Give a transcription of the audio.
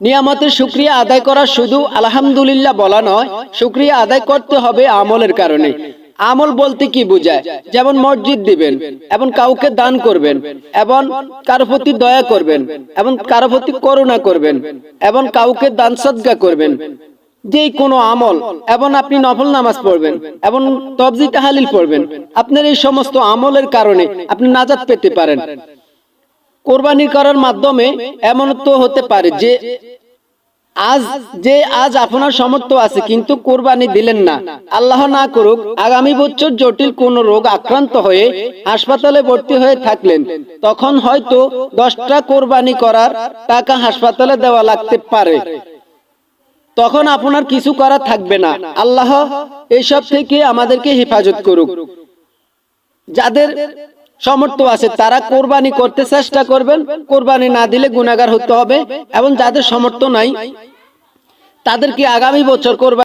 নিয়ামতের শুক্রিয়া আদায় করা শুধু আলহামদুলিল্লাহ বলা নয়, শুক্রিয়া আদায় করতে হবে আমলের কারণে। আমল বলতে কি বোঝায়? যেমন মসজিদ দিবেন, এবং কাউকে দান করবেন, এবং কারও প্রতি দয়া করবেন, এবং কারও প্রতি করুণা করবেন, এবং কাউকে দান সদ্গা করবেন। যেই কোনো আমল, এবং আপনি নফল নামাজ পড়বেন, এবং তবজি তাহালিল পড়বেন, আপনার এই সমস্ত আমলের কারণে আপনি নাজাত পেতে পারেন। কোরবানি করার মাধ্যমে এমন তো হতে পারে যে আজ যে আজ আপনার সামর্থ্য আছে, কিন্তু কোরবানি দিলেন না। আল্লাহ না করুক, আগামী বছর জটিল কোন রোগ আক্রান্ত হয়ে হাসপাতালে ভর্তি হয়ে থাকলেন, তখন হয়তো দশটা কোরবানি করার টাকা হাসপাতালে দেওয়া লাগতে পারে। তখন আপনার কিছু করা থাকবে না। আল্লাহ এসব থেকে আমাদেরকে হেফাজত করুক। যাদের সমর্থ আছে, তারা কোরবানি করতে চেষ্টা করবেন। কোরবানি না দিলে গুণাগার হতে হবে এবং যাদের সমর্থ নাই তাদেরকে আগামী বছর কোরবানি